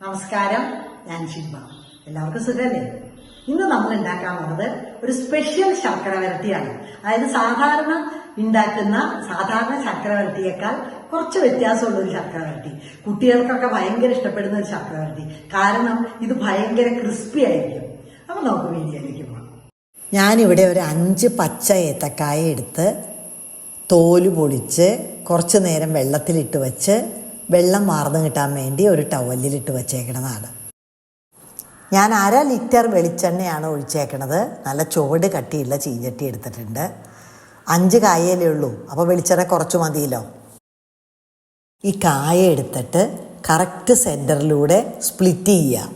നമസ്കാരം. ഞാൻ ചിമ്മ എല്ലാവർക്കും സുഖമല്ലേ? ഇന്ന് നമ്മൾ ഉണ്ടാക്കാൻ പോകുന്നത് ഒരു സ്പെഷ്യൽ ശർക്കര വരട്ടിയാണ് അതായത് സാധാരണ ഉണ്ടാക്കുന്ന സാധാരണ ശർക്കര വരട്ടിയേക്കാൾ കുറച്ച് വ്യത്യാസമുള്ള ഒരു ശർക്കര വരട്ടി കുട്ടികൾക്കൊക്കെ ഭയങ്കര ഇഷ്ടപ്പെടുന്ന ഒരു ശർക്കര വരട്ടി കാരണം ഇത് ഭയങ്കര ക്രിസ്പി ആയിരിക്കും. അപ്പൊ നമുക്ക് വീഡിയോയിലേക്ക് പോകാം. ഞാനിവിടെ ഒരു അഞ്ച് പച്ച ഏത്തക്കായ എടുത്ത് തോൽ പൊളിച്ച് കുറച്ച് നേരം വെള്ളത്തിലിട്ട് വെച്ച് വെള്ളം മാർന്നു കിട്ടാൻ വേണ്ടി ഒരു ടവലിലിട്ട് വച്ചേക്കണതാണ്. ഞാൻ അര ലിറ്റർ വെളിച്ചെണ്ണയാണ് ഒഴിച്ചേക്കണത്. നല്ല ചുവട് കട്ടിയുള്ള ചീഞ്ചട്ടി എടുത്തിട്ടുണ്ട്. അഞ്ച് കായലേ ഉള്ളൂ. അപ്പോൾ വെളിച്ചെണ്ണ കുറച്ച് മതിയല്ലോ. ഈ കായ എടുത്തിട്ട് കറക്റ്റ് സെന്ററിലൂടെ സ്പ്ലിറ്റ് ചെയ്യുക.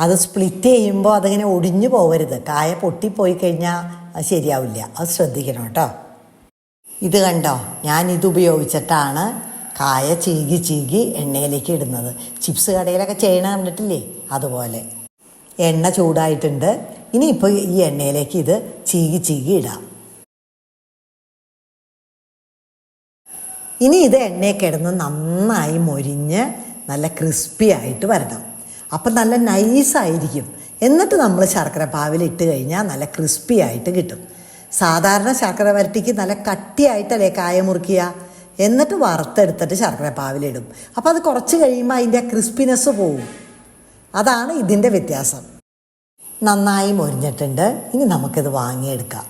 അത് സ്പ്ലിറ്റ് ചെയ്യുമ്പോൾ അതിങ്ങനെ ഒടിഞ്ഞു പോകരുത് കായ പൊട്ടിപ്പോയി കഴിഞ്ഞാൽ ശരിയാവില്ല. അത് ശ്രദ്ധിക്കണം കേട്ടോ. ഇത് കണ്ടോ? ഞാൻ ഇത് ഉപയോഗിച്ചിട്ടാണ് കായ ചീകി ചീകി എണ്ണയിലേക്ക് ഇടുന്നത്. ചിപ്സ് കടയിലൊക്കെ ചെയ്യണ കണ്ടിട്ടില്ലേ? അതുപോലെ. എണ്ണ ചൂടായിട്ടുണ്ട്. ഇനി ഇനിയിപ്പോൾ ഈ എണ്ണയിലേക്ക് ഇത് ചീകി ചീകി ഇടാം. ഇനി ഇത് എണ്ണയൊക്കെ കിടന്ന് നന്നായി മൊരിഞ്ഞ് നല്ല ക്രിസ്പി ആയിട്ട് വരണം. അപ്പം നല്ല നൈസായിരിക്കും എന്നിട്ട് നമ്മൾ ശർക്കര പാവിൽ ഇട്ട് കഴിഞ്ഞാൽ നല്ല ക്രിസ്പി ആയിട്ട് കിട്ടും. സാധാരണ ശർക്കര വരട്ടിക്ക് നല്ല കട്ടിയായിട്ടല്ലേ കായ മുറിക്കുക എന്നിട്ട് വറുത്തെടുത്തിട്ട് ശർക്കര പാവിലിടും. അപ്പോൾ അത് കുറച്ച് കഴിയുമ്പോൾ അതിന്റെ ക്രിസ്പിനെസ് പോവും. അതാണ് ഇതിന്റെ വ്യത്യാസം. നന്നായി മൊരിഞ്ഞിട്ടുണ്ട്. ഇനി നമുക്കിത് വാങ്ങിയെടുക്കാം.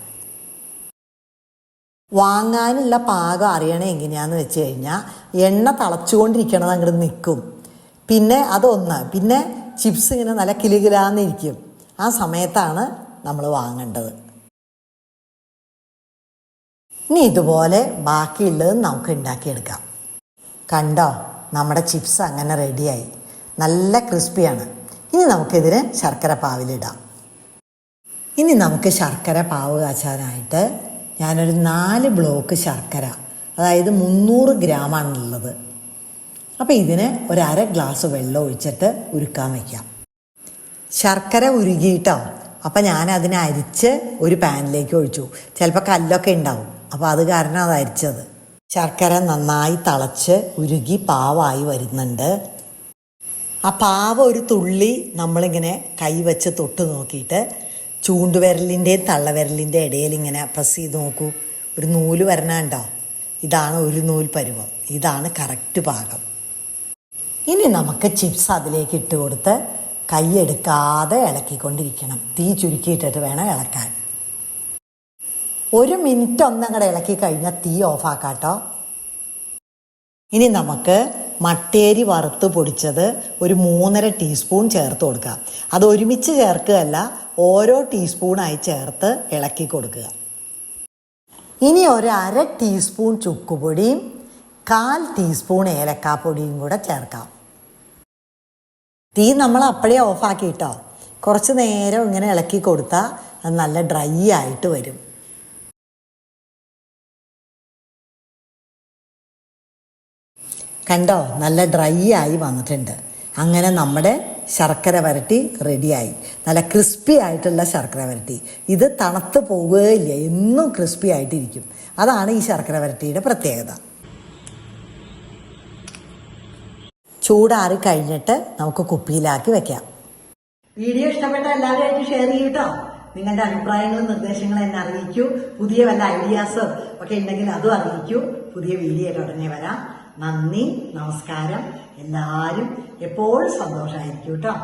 വാങ്ങാനുള്ള പാകം അറിയണേ എങ്ങനെയാന്ന് വെച്ച് കഴിഞ്ഞാൽ എണ്ണ തളച്ചുകൊണ്ടിരിക്കണത് അങ്ങോട്ട് നിൽക്കും പിന്നെ അതൊന്ന് പിന്നെ ചിപ്സ് ഇങ്ങനെ നല്ല കിലുകിലാന്നിരിക്കും. ആ സമയത്താണ് നമ്മൾ വാങ്ങേണ്ടത്. ഇനി ഇതുപോലെ ബാക്കിയുള്ളത് നമുക്ക് ഉണ്ടാക്കിയെടുക്കാം. കണ്ടോ? നമ്മുടെ ചിപ്സ് അങ്ങനെ റെഡിയായി. നല്ല ക്രിസ്പിയാണ്. ഇനി നമുക്കിതിന് ശർക്കര പാവിലിടാം ഇനി നമുക്ക് ശർക്കര പാവ് കാച്ചാനായിട്ട് ഞാനൊരു നാല് ബ്ലോക്ക് ശർക്കര അതായത് മുന്നൂറ് ഗ്രാമാണുള്ളത് അപ്പോൾ ഇതിന് ഒരു അര ഗ്ലാസ് വെള്ളം ഒഴിച്ചിട്ട് ഉരുക്കാൻ വയ്ക്കാം ശർക്കര ഉരുകിയിട്ടോ? അപ്പം ഞാൻ അതിനെ അരിച്ച് ഒരു പാനിലേക്ക് ഒഴിച്ചു. ചിലപ്പോൾ കല്ലൊക്കെ ഉണ്ടാവും. അപ്പോൾ അത് കാരണം അത് അരിച്ചത്. ശർക്കര നന്നായി തിളച്ച് ഉരുകി പാവായി വരുന്നുണ്ട്. ആ പാവ ഒരു തുള്ളി നമ്മളിങ്ങനെ കൈവച്ച് തൊട്ട് നോക്കിയിട്ട് ചൂണ്ടുവിരലിന്റെയും തള്ളവിരലിന്റെ ഇടയിൽ ഇങ്ങനെ പ്രസ് ചെയ്ത് നോക്കൂ. ഒരു നൂൽ വരണുണ്ടോ ഇതാണ് ഒരു നൂൽ പരുവം. ഇതാണ് കറക്റ്റ് പാകം. ഇനി നമുക്ക് ചിപ്സ് അതിലേക്ക് ഇട്ട് കൊടുത്ത് കൈ എടുക്കാതെ ഇളക്കിക്കൊണ്ടിരിക്കണം. തീ ചുരുക്കിയിട്ടിട്ട് വേണം ഇളക്കാൻ. ഒരു മിനിറ്റ് ഒന്നങ്ങടെ ഇളക്കി കഴിഞ്ഞാൽ തീ ഓഫാക്കാട്ടോ. ഇനി നമുക്ക് മട്ടേരി വറുത്ത് പൊടിച്ചത് ഒരു മൂന്നര ടീസ്പൂൺ ചേർത്ത് കൊടുക്കുക. അത് ഒരുമിച്ച് ചേർക്കുകയല്ല ഓരോ ടീസ്പൂണായി ചേർത്ത് ഇളക്കി കൊടുക്കുക. ഇനി ഒരു അര ടീസ്പൂൺ ചുക്കുപൊടിയും കാൽ ടീസ്പൂൺ ഏലക്കാപ്പൊടിയും കൂടെ ചേർക്കാം. തീ നമ്മൾ അപ്പോഴേ ഓഫാക്കി കേട്ടോ കുറച്ച് നേരം ഇങ്ങനെ ഇളക്കി കൊടുത്താൽ അത് നല്ല ഡ്രൈ ആയിട്ട് വരും. കണ്ടോ? നല്ല ഡ്രൈ ആയി വന്നിട്ടുണ്ട്. അങ്ങനെ നമ്മുടെ ശർക്കര വരട്ടി റെഡിയായി നല്ല ക്രിസ്പി ആയിട്ടുള്ള ശർക്കര വരട്ടി. ഇത് തണുത്ത് പോവുകയില്ല. എന്നും ക്രിസ്പി ആയിട്ടിരിക്കും. അതാണ് ഈ ശർക്കര വരട്ടിയുടെ പ്രത്യേകത. ചൂടാറി കഴിഞ്ഞിട്ട് നമുക്ക് കുപ്പിയിലാക്കി വെക്കാം. വീഡിയോ ഇഷ്ടപ്പെട്ട എല്ലാവരുമായിട്ട് ഷെയർ ചെയ്യൂട്ടോ. നിങ്ങളുടെ അഭിപ്രായങ്ങളും നിർദ്ദേശങ്ങളും എന്നെ അറിയിക്കൂ. പുതിയ വല്ല ഐഡിയാസോ ഒക്കെ ഉണ്ടെങ്കിൽ അതും അറിയിക്കൂ. പുതിയ വീഡിയോ ഉടനെ വരാം. നന്ദി നമസ്കാരം. എല്ലാവരും എപ്പോഴും സന്തോഷമായിരിക്കും കേട്ടോ.